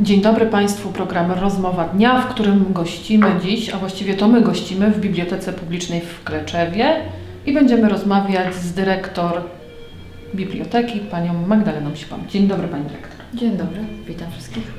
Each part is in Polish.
Dzień dobry Państwu, program Rozmowa Dnia, w którym gościmy dziś, a właściwie to my gościmy w Bibliotece Publicznej w Kleczewie i będziemy rozmawiać z dyrektor biblioteki, panią Magdaleną Sipon. Dzień dobry Pani Dyrektor. Dzień dobry, witam wszystkich.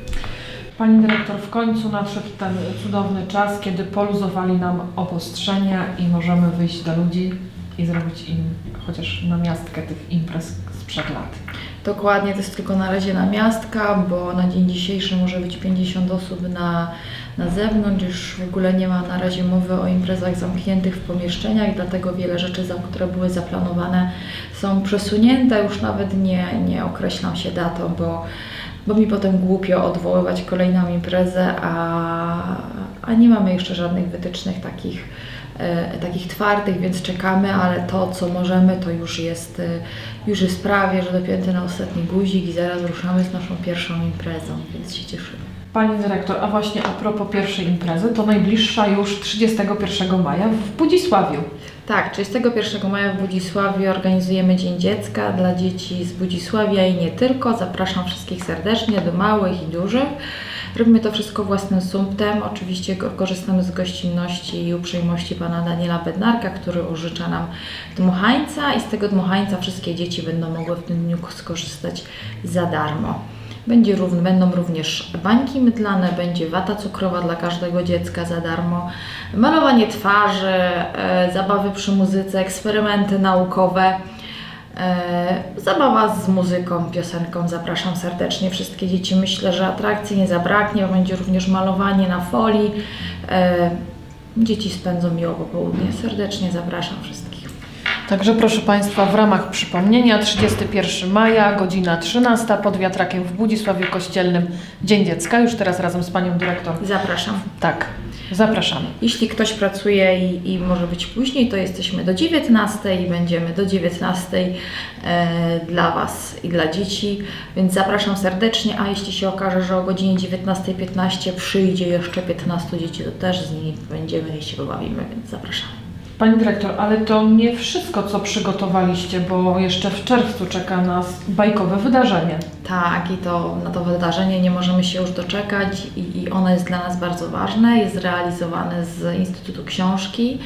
Pani Dyrektor, w końcu nadszedł ten cudowny czas, kiedy poluzowali nam obostrzenia i możemy wyjść do ludzi i zrobić im chociaż namiastkę tych imprez sprzed lat. Dokładnie, to jest tylko na razie namiastka, bo na dzień dzisiejszy może być 50 osób na, na zewnątrz, już w ogóle nie ma na razie mowy o imprezach zamkniętych w pomieszczeniach, dlatego wiele rzeczy, które były zaplanowane są przesunięte, już nawet nie, nie określam się datą, bo, bo mi potem głupio odwoływać kolejną imprezę, a, a nie mamy jeszcze żadnych wytycznych takich, takich twardych, więc czekamy, ale to, co możemy, to już jest, e, już jest prawie, że dopięty na ostatni guzik i zaraz ruszamy z naszą pierwszą imprezą, więc się cieszymy. Pani dyrektor, a właśnie a propos pierwszej imprezy, to najbliższa już 31 maja w Budzisławiu. Tak, 31 maja w Budzisławiu organizujemy Dzień Dziecka dla dzieci z Budzisławia i nie tylko. Zapraszam wszystkich serdecznie, do małych i dużych. Robimy to wszystko własnym sumptem. Oczywiście ko- korzystamy z gościnności i uprzejmości pana Daniela Bednarka, który użycza nam dmuchańca i z tego dmuchańca wszystkie dzieci będą mogły w tym dniu skorzystać za darmo. Będzie równ, będą również bańki mydlane, będzie wata cukrowa dla każdego dziecka za darmo, malowanie twarzy, e, zabawy przy muzyce, eksperymenty naukowe, zabawa z muzyką, piosenką. Zapraszam serdecznie wszystkie dzieci. Myślę, że atrakcji nie zabraknie, będzie również malowanie na folii. E, dzieci spędzą miło popołudnie. Serdecznie zapraszam wszystkich. Także proszę Państwa, w ramach przypomnienia 31 maja, godzina 13 pod wiatrakiem w Budzisławiu Kościelnym Dzień Dziecka. Już teraz razem z Panią Dyrektor. Zapraszam. Tak, zapraszamy. Jeśli ktoś pracuje i, i może być później, to jesteśmy do 19 i będziemy do 19 e, dla Was i dla dzieci, więc zapraszam serdecznie, a jeśli się okaże, że o godzinie 19.15 przyjdzie jeszcze 15 dzieci, to też z nimi będziemy i się pobawimy, więc zapraszam. Pani Dyrektor, ale to nie wszystko, co przygotowaliście, bo jeszcze w czerwcu czeka nas bajkowe wydarzenie. Tak, i to na to wydarzenie nie możemy się już doczekać i, i ono jest dla nas bardzo ważne. Jest realizowane z Instytutu Książki.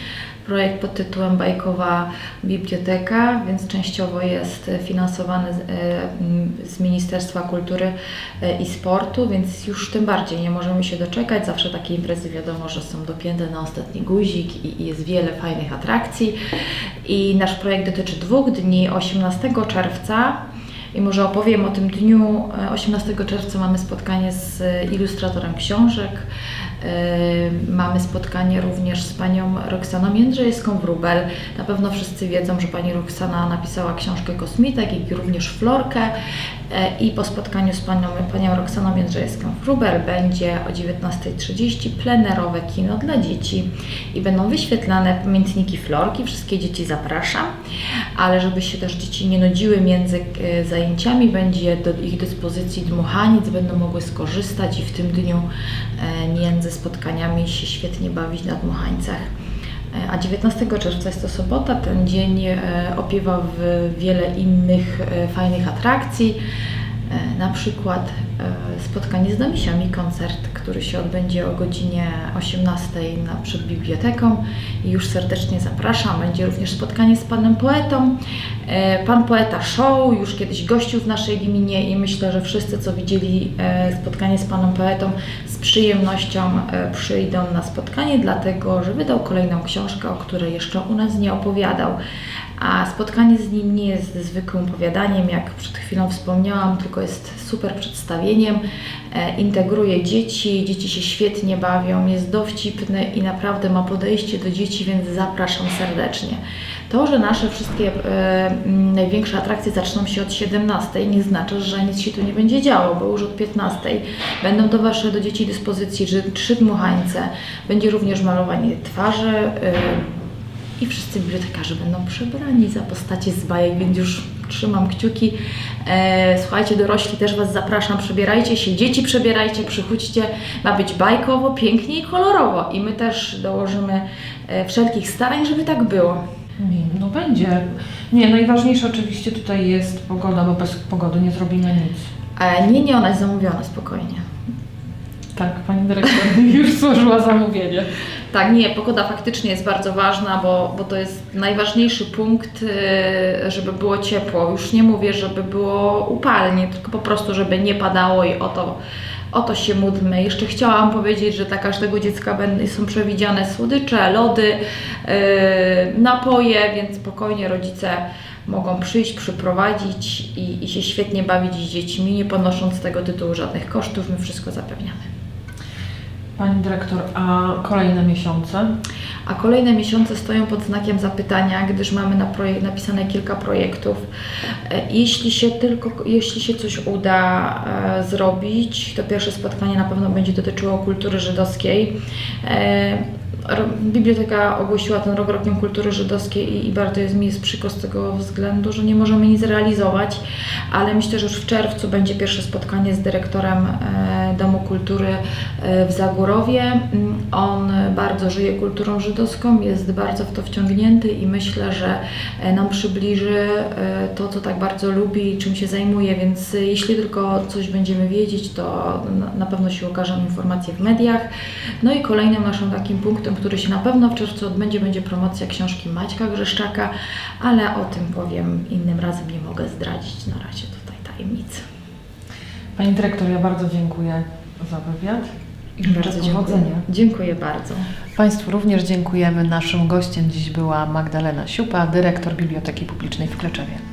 Projekt pod tytułem Bajkowa Biblioteka, więc częściowo jest finansowany z, e, z Ministerstwa Kultury e, i Sportu, więc już tym bardziej nie możemy się doczekać. Zawsze takie imprezy wiadomo, że są dopięte na ostatni guzik i, i jest wiele fajnych atrakcji. I nasz projekt dotyczy dwóch dni, 18 czerwca i może opowiem o tym dniu. E, 18 czerwca mamy spotkanie z e, ilustratorem książek. E, Mamy spotkanie również z panią Roxaną Jędrzejską-Wróbel. Na pewno wszyscy wiedzą, że pani Roxana napisała książkę Kosmitek, jak i również Florkę. E, I po spotkaniu z panią, panią Roxaną Jędrzejską-Wróbel będzie o 19.30 plenerowe kino dla dzieci i będą wyświetlane pamiętniki Florki. Wszystkie dzieci zapraszam, ale żeby się też dzieci nie nudziły między e, zajęciami, będzie do ich dyspozycji dmuchaniec, będą mogły skorzystać i w tym dniu między spotkaniami się świetnie bawić na dmuchańcach. E, A 19 czerwca jest to sobota. Ten dzień e, opiewa w wiele innych e, fajnych atrakcji. E, Na przykład e, spotkanie z damisiami, koncert, który się odbędzie o godzinie 18 na, przed biblioteką i już serdecznie zapraszam. Będzie również spotkanie z panem poetą. E, Pan poeta show już kiedyś gościł w naszej gminie i myślę, że wszyscy, co widzieli e, spotkanie z panem poetą, z przyjemnością e, przyjdą na spotkanie, dlatego że wydał kolejną książkę, o której jeszcze u nas nie opowiadał. A spotkanie z nim nie jest zwykłym opowiadaniem, jak przed chwilą wspomniałam, tylko jest super przedstawieniem. E, integruje dzieci, dzieci się świetnie bawią, jest dowcipny i naprawdę ma podejście do dzieci, więc zapraszam serdecznie. To, że nasze wszystkie e, największe atrakcje zaczną się od 17, nie znaczy, że nic się tu nie będzie działo, bo już od 15 będą do Waszej do dzieci dyspozycji trzy dmuchańce, będzie również malowanie twarzy. e, i wszyscy bibliotekarze będą przebrani za postacie z bajek, więc już trzymam kciuki. E, słuchajcie, dorośli też Was zapraszam, przebierajcie się, dzieci przebierajcie, przychódźcie. Ma być bajkowo, pięknie i kolorowo. I my też dołożymy e, wszelkich starań, żeby tak było. No będzie. Nie, najważniejsze oczywiście tutaj jest pogoda, bo bez pogody nie zrobimy nic. E, nie, nie, ona jest zamówiona, spokojnie. Tak, pani dyrektor już złożyła zamówienie. Tak, nie, pogoda faktycznie jest bardzo ważna, bo, bo to jest najważniejszy punkt, y, żeby było ciepło. Już nie mówię, żeby było upalnie, tylko po prostu, żeby nie padało i o to, o to się módlmy. Jeszcze chciałam powiedzieć, że dla każdego dziecka są przewidziane słodycze, lody, y, napoje, więc spokojnie rodzice mogą przyjść, przyprowadzić i, i się świetnie bawić z dziećmi, nie ponosząc z tego tytułu żadnych kosztów. My wszystko zapewniamy. Pani dyrektor, a kolejne miesiące? A kolejne miesiące stoją pod znakiem zapytania, gdyż mamy na projekt, napisane kilka projektów. E, Jeśli się tylko, jeśli się coś uda e, zrobić, to pierwsze spotkanie na pewno będzie dotyczyło kultury żydowskiej. E, Biblioteka ogłosiła ten rok rokiem kultury żydowskiej i, i bardzo jest mi jest przykro z tego względu, że nie możemy nic realizować, ale myślę, że już w czerwcu będzie pierwsze spotkanie z dyrektorem e, Domu Kultury e, w Zagórowie. Mm, On bardzo żyje kulturą żydowską, jest bardzo w to wciągnięty i myślę, że e, nam przybliży to, co tak bardzo lubi i czym się zajmuje, więc jeśli tylko coś będziemy wiedzieć, to na- na pewno się ukażą informacje w mediach. No i kolejnym naszym takim punktem, który się na pewno w czerwcu odbędzie, będzie promocja książki Maćka Grzeszczaka, ale o tym powiem innym razem, nie mogę zdradzić na razie tutaj tajemnicy. Pani dyrektor, ja bardzo dziękuję za wywiad Bardzo dziękuję. Dziękuję bardzo. Państwu również dziękujemy. Naszym gościem dziś była Magdalena Siupa, dyrektor Biblioteki Publicznej w Kleczewie.